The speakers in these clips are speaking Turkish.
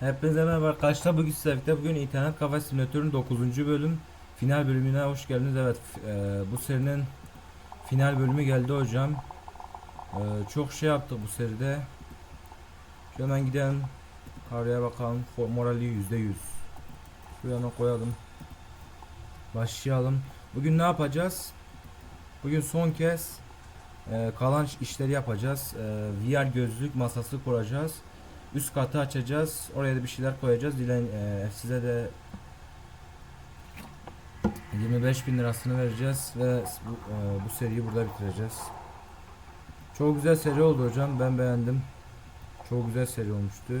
Hepinize merhaba arkadaşlar. Bugün sizlerle bugün internet kafe simülatörün 9. bölüm final bölümüne hoş geldiniz. Evet e, bu serinin final bölümü geldi hocam. E, çok şey yaptık bu seride. Şöyle hemen gidelim. Karaya bakalım. Morali %100. Şuraya hemen koyalım. Başlayalım. Bugün ne yapacağız? Bugün son kez e, kalan işleri yapacağız. E, VR gözlük masası kuracağız. Üst katı açacağız. Oraya da bir şeyler koyacağız. Dilen e, size de 25 bin lirasını vereceğiz ve bu, e, bu seriyi burada bitireceğiz. Çok güzel seri oldu hocam. Ben beğendim. Çok güzel seri olmuştu.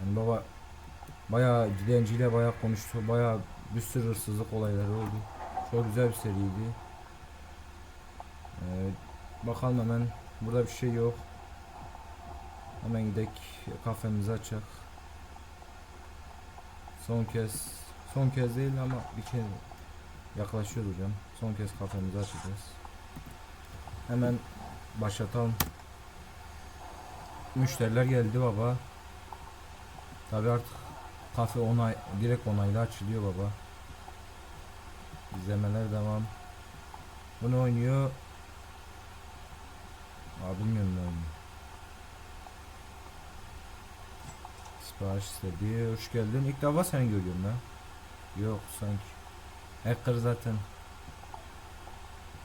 Yani baba bayağı dilenciyle bayağı konuştu. Bayağı bir sürü hırsızlık olayları oldu. Çok güzel bir seriydi. Ee, Bakalım hemen. Burada bir şey yok. Hemen gidek kafemizi açak. Son kez son kez değil ama bir kez yaklaşıyor hocam. Son kez kafemizi açacağız. Hemen başlatalım. Müşteriler geldi baba. Tabi artık kafe onay direkt onayla açılıyor baba. İzlemeler devam. Bunu oynuyor. Aa bilmiyorum oynuyor. Sipariş istedi. Hoş geldin. İlk defa seni görüyorum ya. Yok sanki. Hacker zaten.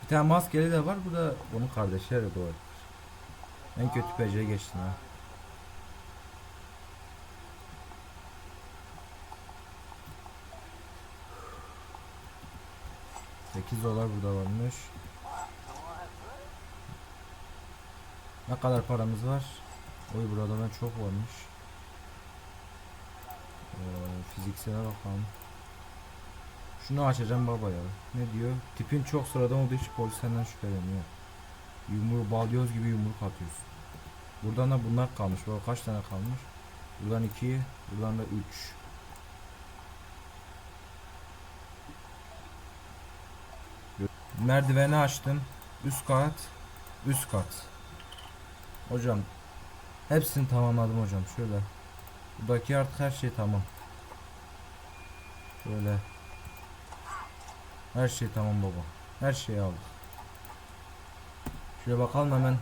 Bir tane maskeli de var. Bu da onun kardeşi herhalde doğru. En kötü PC'ye geçtin ha. Sekiz dolar burada varmış. Ne kadar paramız var? Oy burada da çok varmış. Ee, fiziksele bakalım. Şunu açacağım baba ya. Ne diyor? Tipin çok sıradan olduğu için polis senden şüpheleniyor. Yumruğu balyoz gibi yumruk atıyorsun. Buradan da bunlar kalmış. Baba kaç tane kalmış? Buradan 2, buradan da 3. Merdiveni açtım. Üst kat, üst kat. Hocam hepsini tamamladım hocam şöyle. Buradaki artık her şey tamam. Şöyle. Her şey tamam baba. Her şeyi aldık. Şöyle bakalım hemen.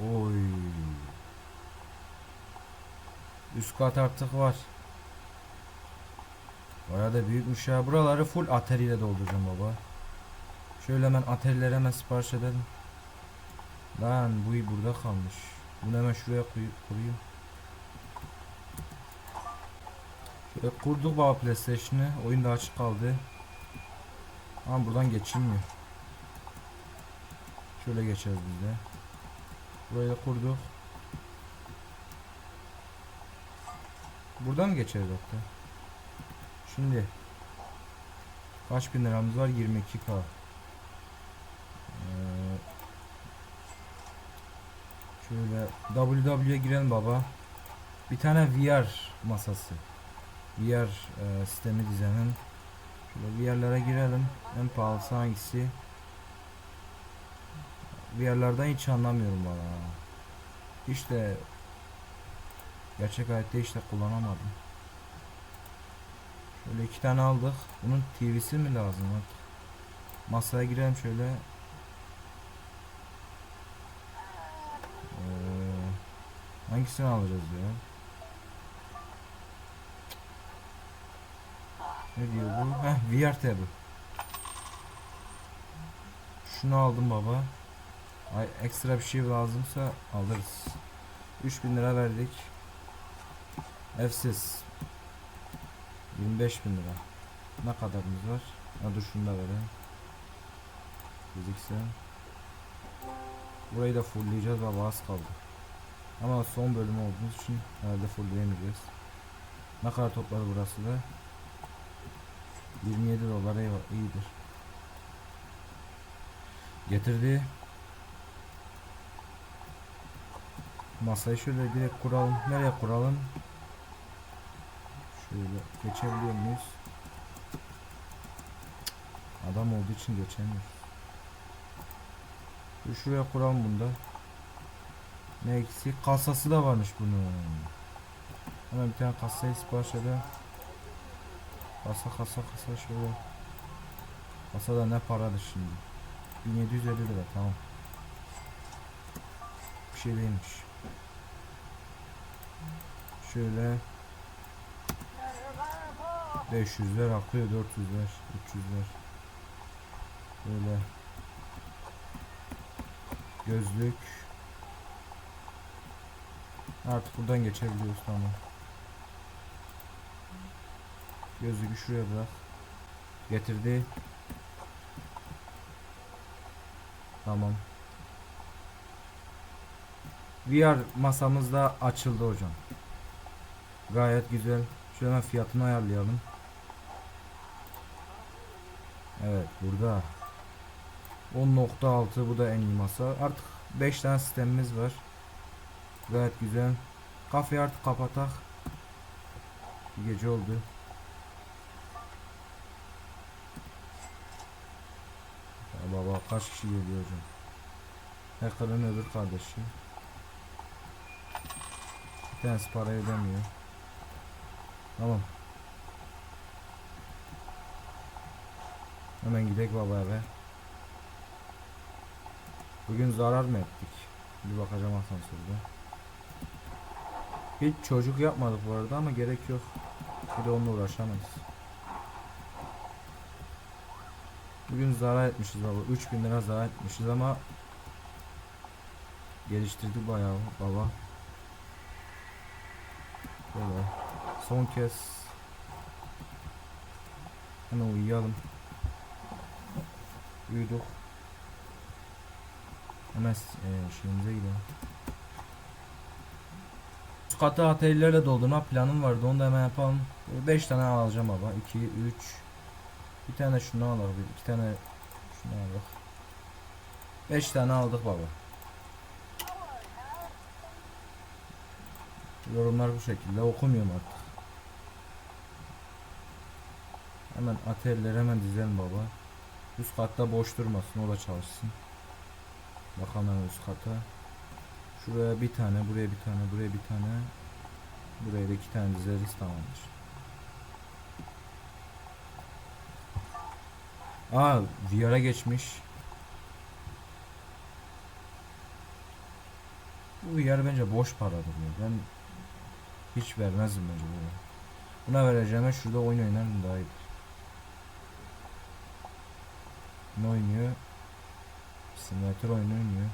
Oy. Üst kat artık var. Bayağı da büyükmüş ya. Buraları full atari ile dolduracağım baba. Şöyle hemen aterilere hemen sipariş edelim. Lan bu burada kalmış. Bunu hemen şuraya koy koyayım. Şöyle kurduk baba PlayStation'ı. Oyun da açık kaldı. Ama buradan geçilmiyor. Şöyle geçeriz biz de. Burayı da kurduk. Buradan mı geçeriz hatta? Şimdi kaç bin liramız var? 22k. Şöyle WW'ye girelim baba. Bir tane VR masası. VR e, sistemi dizelim. Şöyle VR'lara girelim. En pahalısı hangisi? VR'lardan hiç anlamıyorum valla. De gerçek hayatta de kullanamadım. Şöyle iki tane aldık. Bunun TV'si mi lazım? Masaya girelim şöyle. Hangisini alacağız ya? Ne diyor bu? Heh VR tabı. Şunu aldım baba. Ay ekstra bir şey lazımsa alırız. 3000 lira verdik. F'siz. 25 bin lira. Ne kadarımız var? Ha dur şunu da verelim. Fiziksel. Burayı da fullleyeceğiz baba az kaldı. Ama son bölüm olduğumuz için herhalde fullleyemeyeceğiz. Ne kadar toplar burası da? 27 dolar eyvah iyidir. Getirdi. Masayı şöyle direkt kuralım. Nereye kuralım? Şöyle geçebiliyor muyuz? Adam olduğu için geçemiyoruz. Şuraya kuralım bunda. Ne eksik? Kasası da varmış bunun. Hemen bir tane kasayı sipariş edelim. Kasa kasa kasa şöyle. Kasa da ne paradır şimdi? 1750 lira tamam. Bir şey değilmiş. Şöyle 500'ler akıyor 400'ler 300'ler Böyle Gözlük Artık buradan geçebiliyoruz tamam Gözlüğü şuraya bırak. Getirdi. Tamam. VR masamız da açıldı hocam. Gayet güzel. Şöyle fiyatını ayarlayalım. Evet burada. 10.6 bu da en iyi masa. Artık 5 tane sistemimiz var. Gayet güzel. Kafeyi artık kapatak. Gece oldu. Ya baba kaç kişi geliyor hocam? Hacker'ın öbür kardeşi. Bir tanesi para ödemiyor. Tamam. Hemen gidelim baba eve. Bugün zarar mı ettik? Bir bakacağım asansörde. Hiç çocuk yapmadık bu arada ama gerek yok. Bir de onunla uğraşamayız. Bugün zarar etmişiz baba. 3000 lira zarar etmişiz ama geliştirdik bayağı baba. Böyle son kez hemen uyuyalım. Uyuduk. Hemen e, şeyimize gidelim. Katı atelierle doldurma planım vardı. Onu da hemen yapalım. 5 tane alacağım baba. 2, 3. Bir tane şunu alalım. İki tane şunu alalım. 5 tane aldık baba. Yorumlar bu şekilde. Okumuyorum artık. Hemen atelierleri hemen dizelim baba. Üst katta boş durmasın. O da çalışsın. Bakalım üst kata. Şuraya bir tane, buraya bir tane, buraya bir tane. Buraya da iki tane dizeriz tamamdır. Aa, VR'a geçmiş. Bu VR bence boş paradır ya. Ben hiç vermezdim bence bunu. Buna vereceğime şurada oyun oynarım daha iyidir. Ne oynuyor? Simülatör oyunu oynuyor.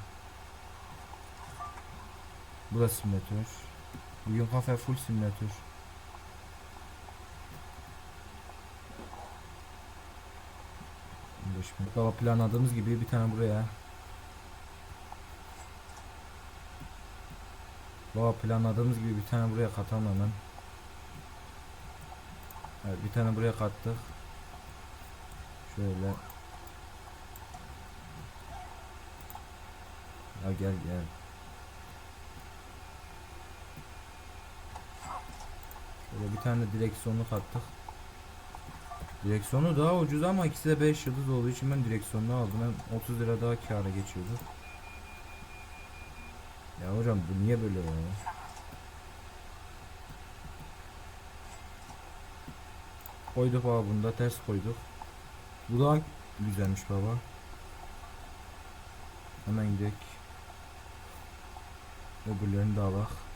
Bu da simülatör. Bugün kafe full simülatör. Baba planladığımız gibi bir tane buraya. Baba planladığımız gibi bir tane buraya katalım hemen. Evet bir tane buraya kattık. Şöyle. Ya gel gel. Şöyle bir tane direksiyonu kattık. Direksiyonu daha ucuz ama ikisi de 5 yıldız olduğu için ben direksiyonunu aldım. Hem 30 lira daha kâra geçiyordu. Ya hocam bu niye böyle ya? Koyduk abi bunda ters koyduk. Bu daha güzelmiş baba. Hemen gidelim. Öbürlerini de bak.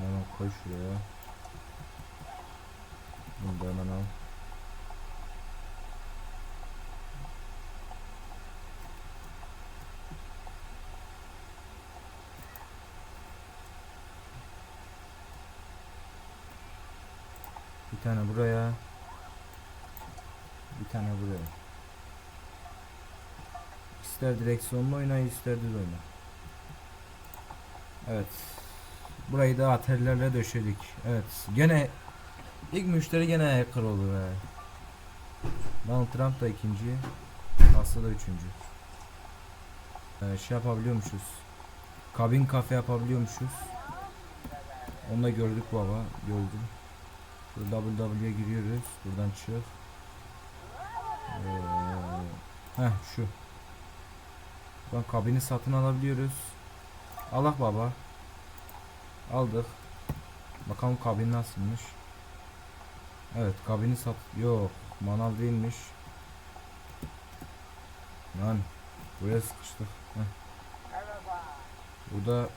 Hemen koy şuraya. Bunu da hemen al. Bir tane buraya. Bir tane buraya. İster direksiyonlu oyna ister düz oyna. Evet. Burayı da atellerle döşedik. Evet. Gene ilk müşteri gene hacker oldu be. Donald Trump da ikinci. Aslı da üçüncü. Ee, şey yapabiliyormuşuz. Kabin kafe yapabiliyormuşuz. Onu da gördük baba. Gördüm. Www'ye giriyoruz. Buradan çık. Ee, heh şu. Şu an kabini satın alabiliyoruz. Allah baba. Aldık. Bakalım kabin nasılmış. Evet kabini sat. Yok manav değilmiş. Lan buraya sıkıştık. Heh. Burada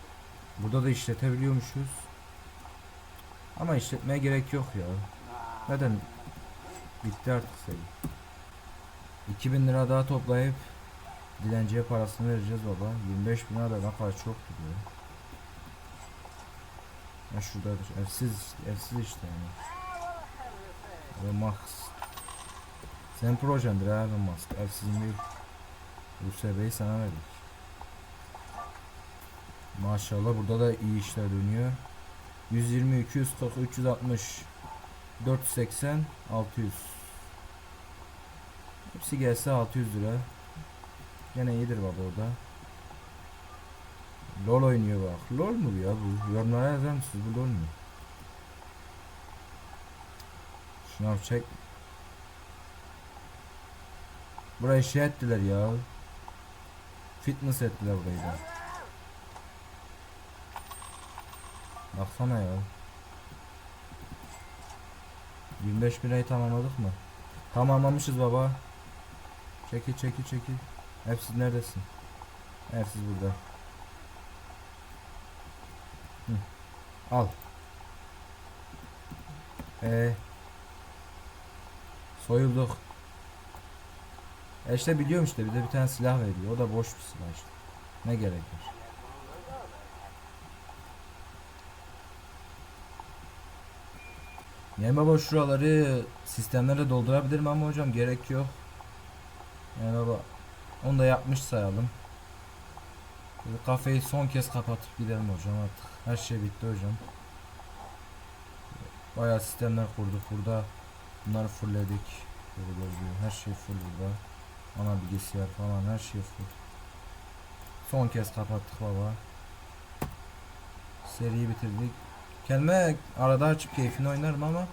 burada da işletebiliyormuşuz. Ama işletmeye gerek yok ya. Neden? Bitti artık seri. 2000 lira daha toplayıp dilenciye parasını vereceğiz baba. 25 bin lira da ne kadar çok diyor. Ha şuradadır. Evsiz, evsiz işte yani. Elon Musk. Senin projendir Elon Musk. Evsizin değil. USB'yi sana verdik. Maşallah burada da iyi işler dönüyor. 120, 240, 360, 480, 600. Hepsi gelse 600 lira. Gene iyidir baba orada. LOL oynuyor bak. LOL mu ya bu? Yorumlara yazar mısınız bu LOL mu? Şınav çek. Burayı şey ettiler ya. Fitness ettiler burayı da. Baksana ya. 25 lirayı tamamladık mı? Tamamlamışız baba. Çekil çekil çekil. Hepsi neredesin? Hepsi burada. Al. Ee. Soyulduk. E işte biliyorum işte bir de bir tane silah veriyor. O da boş bir silah işte. Ne gerek var? Yani baba şuraları sistemlere doldurabilirim ama hocam gerek yok. Yani baba onu da yapmış sayalım. Kafeyi son kez kapatıp gidelim hocam artık. Her şey bitti hocam. Bayağı sistemler kurduk burada. Bunları fullledik. Her şey full burada. Ana bilgisayar falan her şey full. Son kez kapattık baba. Seriyi bitirdik. Kendime arada açıp keyfini oynarım ama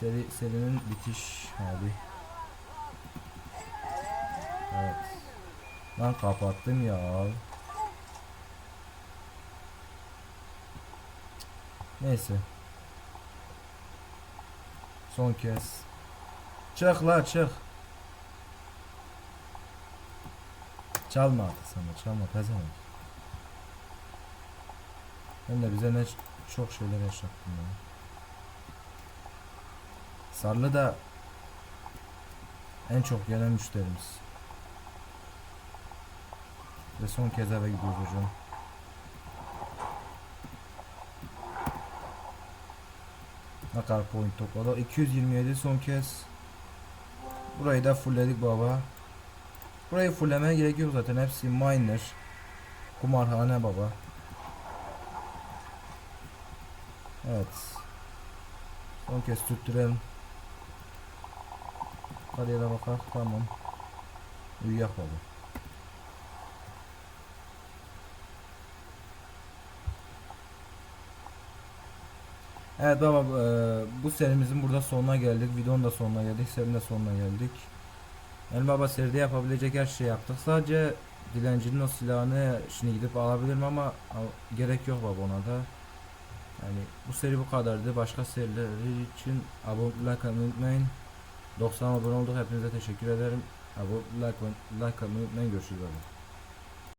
seri serinin bitiş hali. Evet. Ben kapattım ya. Neyse. Son kez. Çık la çık. Çalma artık sana çalma pezevenk. Hem de bize ne çok şeyler yaşattın ya. Sarlı da en çok gelen müşterimiz. Ve son kez eve gidiyoruz hocam. Ne kadar point topladı? 227 son kez. Burayı da fullledik baba. Burayı fullemeye gerek yok zaten. Hepsi miner. Kumarhane baba. Evet. Son kez tutturalım. Kariyere bakar. Tamam. Uyuyak baba. Evet baba e, bu serimizin burada sonuna geldik. Videonun da sonuna geldik. Serinin de sonuna geldik. Yani baba seride yapabilecek her şeyi yaptık. Sadece dilencinin o silahını şimdi gidip alabilirim ama al- gerek yok baba ona da. Yani bu seri bu kadardı. Başka seriler için abone like unutmayın. 90 abone olduk. Hepinize teşekkür ederim. Abone like, like unutmayın. Görüşürüz. Baba.